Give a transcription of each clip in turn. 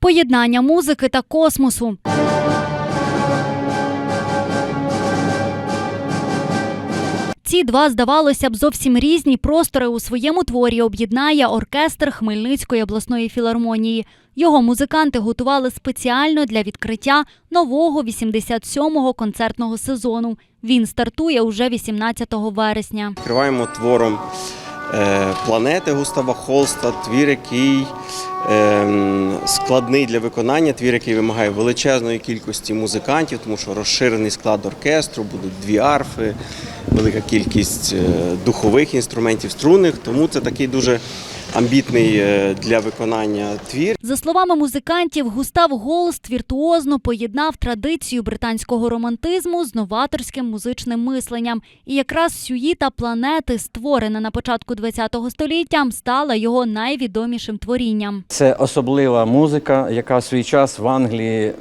Поєднання музики та космосу. Ці два, здавалося б, зовсім різні простори у своєму творі об'єднає оркестр Хмельницької обласної філармонії. Його музиканти готували спеціально для відкриття нового 87-го концертного сезону. Він стартує уже 18 вересня. Відкриваємо твором планети Густава Холста, твір, який е, складний для виконання, твір, який вимагає величезної кількості музикантів, тому що розширений склад оркестру, будуть дві арфи, велика кількість е, духових інструментів, струнних. Тому це такий дуже амбітний е, для виконання твір. За словами музикантів, Густав Голст віртуозно поєднав традицію британського романтизму з новаторським музичним мисленням. І якраз сюїта планети, створена на початку ХХ століття, стала його найвідомішим творінням. Це особлива музика, яка в свій час в Англії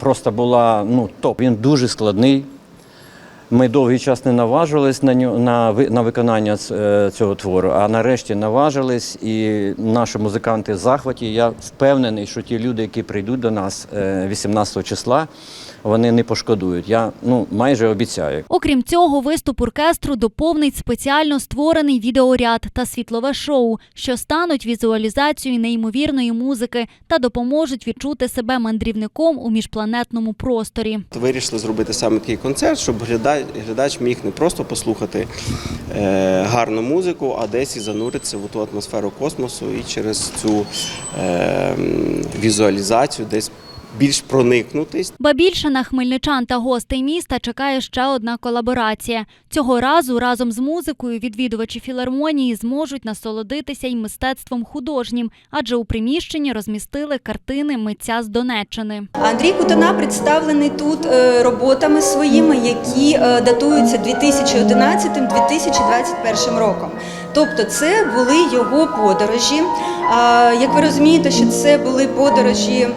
просто була ну, топ. Він дуже складний. Ми довгий час не наважились на, ню- на, ви- на виконання е, цього твору, а нарешті наважились, і наші музиканти в захваті. Я впевнений, що ті люди, які прийдуть до нас е, 18 числа, вони не пошкодують. Я ну, майже обіцяю. Окрім цього, виступ оркестру доповнить спеціально створений відеоряд та світлове шоу, що стануть візуалізацією неймовірної музики та допоможуть відчути себе мандрівником у міжпланетному просторі. Вирішили зробити саме такий концерт, щоб глядач, глядач міг не просто послухати е, гарну музику, а десь і зануритися в ту атмосферу космосу і через цю е, візуалізацію десь більш проникнутись. Ба більше на хмельничан та гостей міста чекає ще одна колаборація. Цього разу разом з музикою відвідувачі філармонії зможуть насолодитися й мистецтвом художнім, адже у приміщенні розмістили картини митця з Донеччини. Андрій Кутана представлений тут е, роботами своїми, які е, датуються 2011-2021 роком. Тобто це були його подорожі. Як ви розумієте, що це були подорожі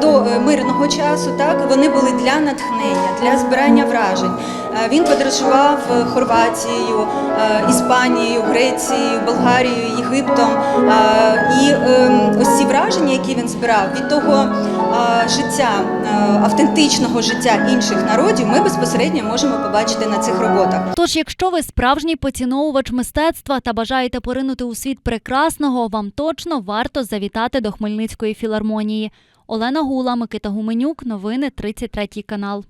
до е, мирного часу, так вони були для натхнення, для збирання вражень. Е, Він подорожував е, Хорватією, е, Іспанією, Грецією, Болгарією, Єгиптом. І ем, ось ці враження, які він збирав від того життя, автентичного життя інших народів, ми безпосередньо можемо побачити на цих роботах. Тож, якщо ви справжній поціновувач мистецтва та бажаєте поринути у світ прекрасного, вам точно варто завітати до Хмельницької філармонії. Олена Гула, Микита Гуменюк, новини 33 канал.